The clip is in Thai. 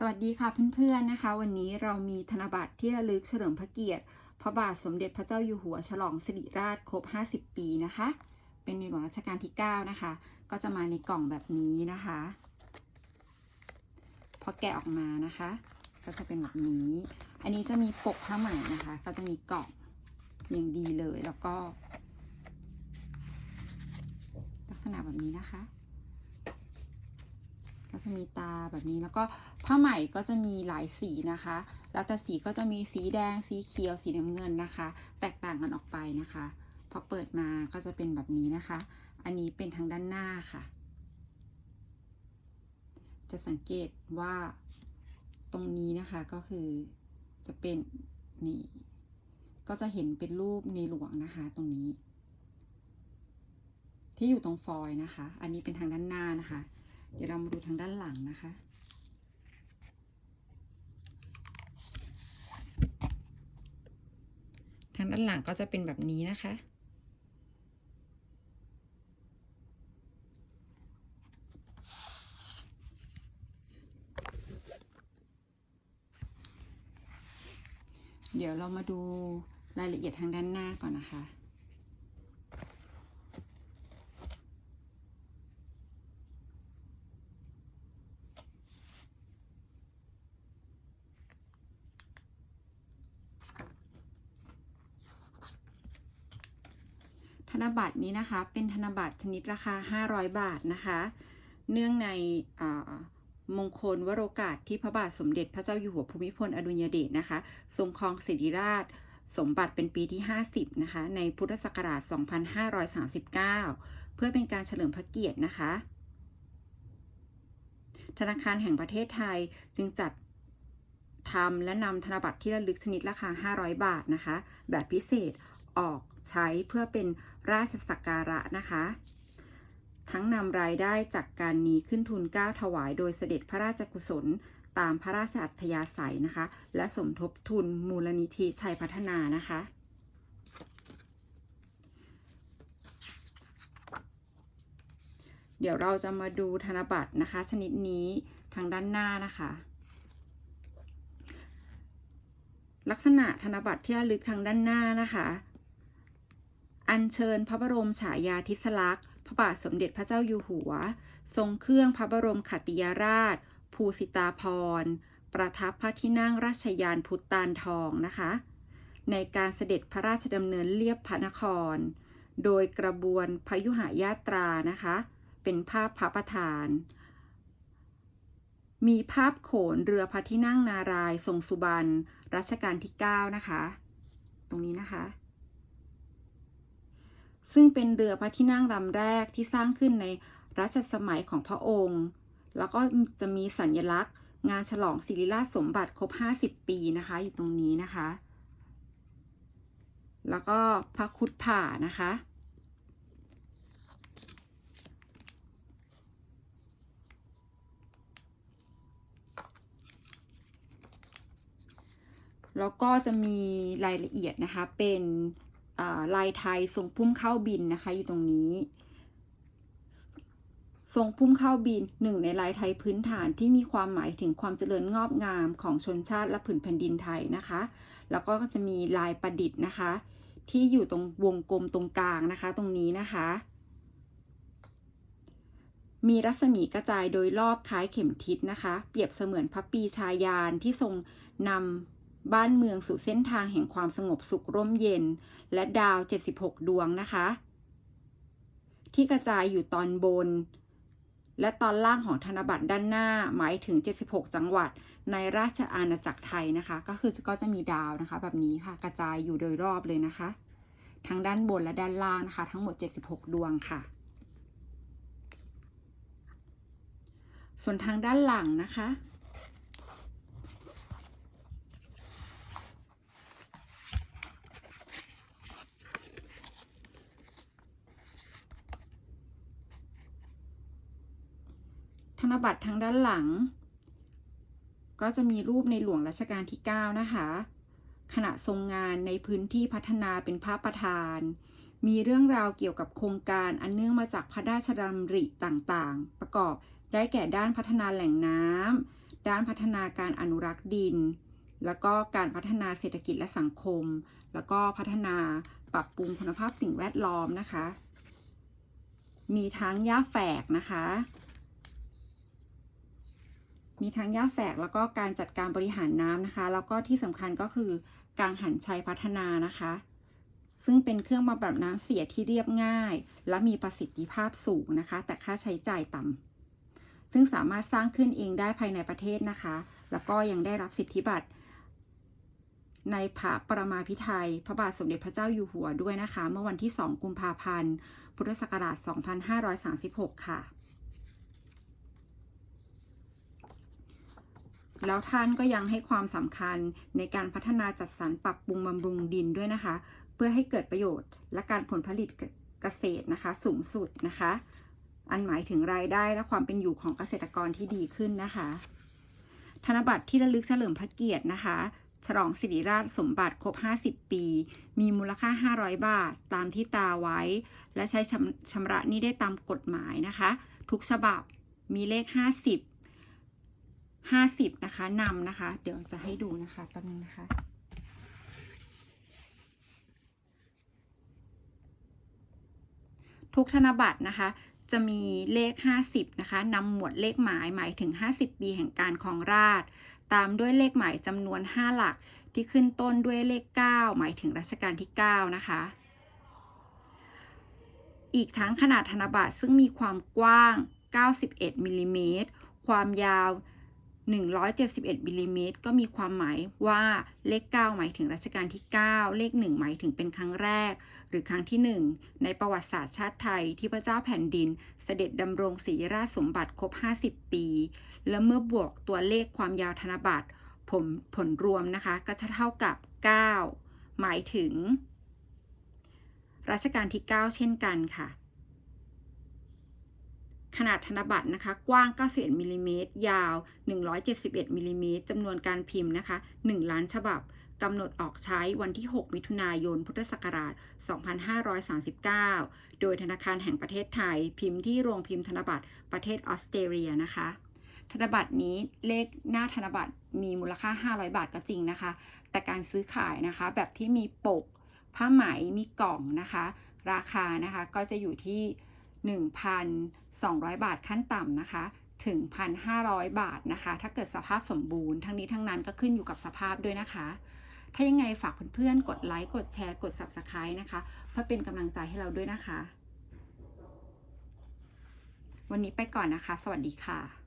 สวัสดีค่ะเพื่อนๆนะคะ วันนี้เรามีธนบัตรที่ระลึกเฉลิมพระเกียรติ พระบาทสมเด็จพระเจ้าอยู่หัวฉลองสิริราชครบ 50 ปีนะคะ เป็นในหลวงรัชกาลที่ 9 นะคะ ก็จะมาในกล่องแบบนี้นะคะพอแกะออกมานะคะ ก็จะเป็นแบบนี้ อันนี้จะมีปกผ้าไหมนะคะ ก็จะมีกล่องอย่างดีเลยแล้วก็ ลักษณะแบบนี้นะคะ ก็จะมีตาแบบนี้แล้วก็ผ้าไหมก็จะมีหลายสีนะคะ แล้วแต่สีก็จะมีสีแดงสีเขียวสีน้ำเงินนะคะ แตกต่างกันออกไปนะคะพอเปิดมาก็จะเป็นแบบนี้นะคะ อันนี้เป็นทางด้านหน้าค่ะ จะสังเกตว่าตรงนี้นะคะก็คือจะเป็นนี่ก็จะเห็นเป็นรูปในหลวงนะคะตรงนี้ ที่อยู่ตรงฟอยนะคะ อันนี้เป็นทางด้านหน้านะคะ เดี๋ยวเรามาดูทางด้านหลังนะคะ ทางด้านหลังก็จะเป็นแบบนี้นะคะ เดี๋ยวเรามาดูรายละเอียดทางด้านหน้าก่อนนะคะ ธ นบัตรนี้นะคะ เป็นธนบัตรชนิดราคา 500 บาทนะคะ เนื่องในมงคลวโรกาสที่พระบาทสมเด็จพระเจ้าอยู่หัวภูมิพลอดุลยเดชนะคะ ทรงครองสิริราชสมบัติเป็นปีที่ 50 นะคะ ในพุทธศักราช 2539 เพื่อเป็นการเฉลิมพระเกียรตินะคะ ธนาคารแห่งประเทศไทยจึงจัดทำและนำธนบัตรที่ระลึกชนิดราคา 500 บาทนะคะ แบบพิเศษ ออกใช้เพื่อเป็นราชสักการะนะคะ ทั้งนำรายได้จากการนี้ขึ้นทุนเก้าถวายโดยเสด็จพระราชกุศลตามพระราชอัธยาศัยนะคะ และสมทบทุนมูลนิธิชัยพัฒนานะคะ เดี๋ยวเราจะมาดูธนบัตรนะคะ ชนิดนี้ทางด้านหน้านะคะ ลักษณะธนบัตรที่ระลึกทางด้านหน้านะคะ อัญเชิญพระบรมฉายาธิสลักษณ์ พระบาทสมเด็จพระเจ้าอยู่หัว ทรงเครื่องพระบรมขัตติยราช ภูสิตาพร ประทับพระที่นั่งราชยานพุทธานทองนะคะ ในการเสด็จพระราชดำเนินเลียบพระนคร โดยกระบวนพยุหายาตรานะคะ เป็นภาพพระประธาน มีภาพโขนเรือพระที่นั่งนารายทรงสุบรรณรัชกาลที่ 9 นะคะ ตรงนี้นะคะ ซึ่งเป็นเรือพระที่นั่งลำแรกที่สร้างขึ้นในรัชสมัยของพระองค์ แล้วก็จะมีสัญลักษณ์ งานฉลองศิริราชสมบัติครบ 50 ปีนะคะ อยู่ตรงนี้นะคะ แล้วก็พระคุดผ่านะคะ แล้วก็จะมีรายละเอียดนะคะเป็น ลายไทยทรงพุ่มเข้าบินนะคะ อยู่ตรงนี้ ทรงพุ่มเข้าบินหนึ่งในลายไทยพื้นฐานที่มีความหมายถึงความเจริญงอกงามของชนชาติและผืนแผ่นดินไทยนะคะ แล้วก็จะมีลายประดิษฐ์นะคะ ที่อยู่ตรงวงกลมตรงกลางนะคะ ตรงนี้นะคะ มีรัศมีกระจายโดยรอบคล้ายเข็มทิศนะคะ เปรียบเสมือนพระปีชายานที่ทรงนำ บ้านเมืองสู่เส้นทางแห่งความสงบสุขร่มเย็น และดาว 76 ดวงนะคะ ที่กระจายอยู่ตอนบน และตอนล่างของธนบัตรด้านหน้าหมายถึง 76 จังหวัด ในราชอาณาจักรไทยนะคะ ก็คือก็จะมีดาวนะคะ แบบนี้ค่ะกระจายอยู่โดยรอบเลยนะคะ ทั้งด้านบนและด้านล่างนะคะ ทั้งหมด 76 ดวงค่ะ ส่วนทางด้านหลังนะคะ นบัตรทางด้านหลัง ก็จะมีรูปในหลวงรัชกาลที่ 9 นะคะ ขณะทรงงานในพื้นที่พัฒนาเป็นพระประธาน มีเรื่องราวเกี่ยวกับโครงการอันเนื่องมาจากพระราชดำริต่างๆ ประกอบได้แก่ด้านพัฒนาแหล่งน้ำด้านพัฒนาการอนุรักษ์ดิน แล้วก็การพัฒนาเศรษฐกิจและสังคม แล้วก็พัฒนาปรับปรุงคุณภาพสิ่งแวดล้อมนะคะ มีทั้งหญ้าแฝกนะคะ มีทั้งหญ้าแฝกแล้วก็การจัดการบริหารน้ำนะคะ แล้วก็ที่สำคัญก็คือกังหันชัยพัฒนานะคะ ซึ่งเป็นเครื่องบำบัดน้ำเสียที่เรียบง่าย และมีประสิทธิภาพสูงนะคะ แต่ค่าใช้จ่ายต่ำซึ่งสามารถสร้างขึ้นเองได้ภายในประเทศนะคะ แล้วก็ยังได้รับสิทธิบัตรในพระประมาพิไทยพระบาทสมเด็จพระเจ้าอยู่หัวด้วยนะคะ เมื่อวันที่ 2 กุมภาพันธ์ พุทธศักราช 2536 ค่ะ แล้วท่านก็ยังให้ความสำคัญในการพัฒนาจัดสรรปรับปรุงบำรุงดินด้วยนะคะ เพื่อให้เกิดประโยชน์และการผลผลิตเกษตรนะคะ สูงสุดนะคะ อันหมายถึงรายได้และความเป็นอยู่ของเกษตรกรที่ดีขึ้นนะคะ ธนบัตรที่ระลึกเฉลิมพระเกียรตินะคะฉลองสิริราชสมบัติครบ 50 ปี มีมูลค่า 500 บาท ตามที่ตาไว้ และใช้ชำชำระหนี้ได้ตามกฎหมายนะคะ ทุกฉบับมีเลข 50 50 นะคะนำนะคะ เดี๋ยวจะให้ดูนะคะแป๊บนึงนะคะทุกธนบัตรนะคะจะมีเลข 50 นะคะนำหมวดเลขหมายหมายถึง 50 ปีแห่งการครองราช ตามด้วยเลขหมายจำนวน 5 หลัก ที่ขึ้นต้นด้วยเลข 9 หมายถึงรัชกาลที่ 9 นะคะ อีกทั้งขนาดธนบัตรซึ่งมีความกว้าง 91มิลลิเมตร ความยาว 171มิลลิเมตรก็มีความหมายว่าเลข 9 หมายถึงรัชกาลที่ 9 เลข 1 หมายถึงเป็นครั้งแรก หรือครั้งที่ 1 ในประวัติศาสตร์ชาติไทยที่พระเจ้าแผ่นดิน เสด็จดำรงศรีราชสมบัติครบ 50 ปี และเมื่อบวกตัวเลขความยาวธนบัตรผลผลรวมนะคะ ก็จะเท่ากับ 9 หมายถึง รัชกาลที่ 9 เช่นกันค่ะ ขนาดธนบัตรนะคะ กว้าง 91มิลลิเมตรยาว 171มิลลิเมตรจำนวนการพิมพ์นะคะ 1 ล้านฉบับกำหนดออกใช้วันที่ 6 มิถุนายน พุทธศักราช 2539 โดยธนาคารแห่งประเทศไทย พิมพ์ที่โรงพิมพ์ธนบัตรประเทศออสเตรเลียนะคะ ธนบัตรนี้เลขหน้าธนบัตรมีมูลค่า 500 บาทก็จริงนะคะ แต่การซื้อขายนะคะ แบบที่มีปก ผ้าไหมมีกล่องนะคะ ราคานะคะก็จะอยู่ที่ 1,200 บาทขั้นต่ำนะคะ ถึง 1,500 บาทนะคะ ถ้าเกิดสภาพสมบูรณ์ ทั้งนี้ทั้งนั้นก็ขึ้นอยู่กับสภาพด้วยนะคะ ถ้ายังไงฝากเพื่อนๆ กดไลค์ กดแชร์ กด Subscribe นะคะ เพื่อเป็นกำลังใจให้เราด้วยนะคะ วันนี้ไปก่อนนะคะ สวัสดีค่ะ